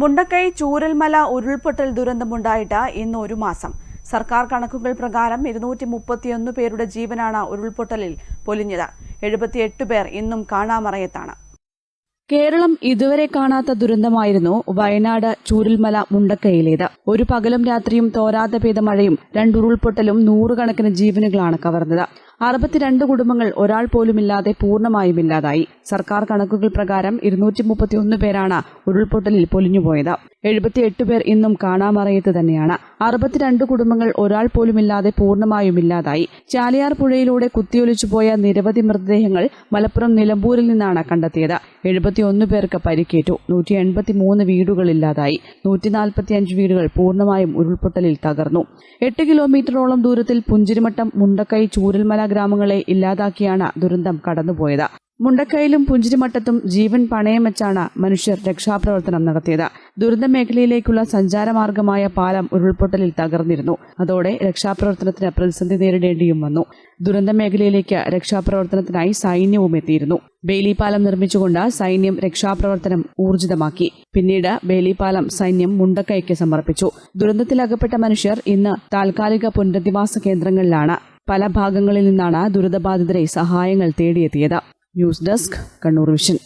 മുണ്ടക്കൈ ചൂരൽമല ഉരുൾപൊട്ടൽ ദുരന്തമുണ്ടായിട്ട് ഇന്ന് ഒരു മാസം. സർക്കാർ കണക്കുകൾ പ്രകാരം ഇരുന്നൂറ്റി മുപ്പത്തിയൊന്ന് പേരുടെ ജീവനാണ് ഉരുൾപൊട്ടലിൽ പൊലിഞ്ഞത്. എഴുപത്തിയെട്ട് പേർ ഇന്നും കാണാമറയത്താണ്. കേരളം ഇതുവരെ കാണാത്ത ദുരന്തമായിരുന്നു വയനാട് ചൂരൽമല മുണ്ടക്കൈയിലേത്. ഒരു പകലും രാത്രിയും തോരാതെ പെയ്ത മഴയും രണ്ടുരുൾപൊട്ടലും നൂറുകണക്കിന് ജീവനുകളാണ് കവർന്നത്. അറുപത്തിരണ്ട് കുടുംബങ്ങൾ ഒരാൾ പോലുമില്ലാതെ പൂർണമായും ഇല്ലാതായി. സർക്കാർ കണക്കുകൾ പ്രകാരം ഇരുന്നൂറ്റി മുപ്പത്തിയൊന്ന് പേരാണ് ഉരുൾപൊട്ടലിൽ പൊലിഞ്ഞുപോയത്. എഴുപത്തിയെട്ട് പേർ ഇന്നും കാണാമറയത്ത് തന്നെയാണ്. അറുപത്തിരണ്ട് കുടുംബങ്ങൾ ഒരാൾ പോലുമില്ലാതെ പൂർണമായും ഇല്ലാതായി. ചാലിയാർ പുഴയിലൂടെ കുത്തിയൊലിച്ചു പോയ നിരവധി മൃതദേഹങ്ങൾ മലപ്പുറം നിലമ്പൂരിൽ നിന്നാണ് കണ്ടെത്തിയത്. എഴുപത്തിയൊന്ന് പേർക്ക് പരിക്കേറ്റു. നൂറ്റി എൺപത്തിമൂന്ന് വീടുകളില്ലാതായി നൂറ്റി നാൽപ്പത്തിയഞ്ച് വീടുകൾ പൂർണമായും ഉരുൾപൊട്ടലിൽ തകർന്നു. എട്ട് കിലോമീറ്ററോളം ദൂരത്തിൽ പുഞ്ചിരിമട്ടം മുണ്ടക്കൈ ചൂരൽമല ഗ്രാമങ്ങളെ ഇല്ലാതാക്കിയാണ് ദുരന്തം കടന്നുപോയത്. മുണ്ടക്കയിലും പുഞ്ചിരിമട്ടത്തും ജീവൻ പണയം വെച്ചാണ് മനുഷ്യർ രക്ഷാപ്രവർത്തനം നടത്തിയത്. ദുരന്ത മേഖലയിലേക്കുള്ള സഞ്ചാരമാർഗമായ പാലം ഉരുൾപൊട്ടലിൽ തകർന്നിരുന്നു. അതോടെ രക്ഷാപ്രവർത്തനത്തിന് പ്രതിസന്ധി നേരിടേണ്ടിയും വന്നു. ദുരന്ത മേഖലയിലേക്ക് രക്ഷാപ്രവർത്തനത്തിനായി സൈന്യവും എത്തിയിരുന്നു. ബെയിലി പാലം നിർമ്മിച്ചുകൊണ്ട് സൈന്യം രക്ഷാപ്രവർത്തനം ഊർജിതമാക്കി. പിന്നീട് ബെയിലി പാലം സൈന്യം മുണ്ടക്കൈക്ക് സമർപ്പിച്ചു. ദുരന്തത്തിലകപ്പെട്ട മനുഷ്യർ ഇന്ന് താൽക്കാലിക പുനരധിവാസ കേന്ദ്രങ്ങളിലാണ്. പല ഭാഗങ്ങളിൽ നിന്നാണ് ദുരിതബാധിതരെ സഹായങ്ങൾ തേടിയെത്തിയത്. News desk Kannur vision.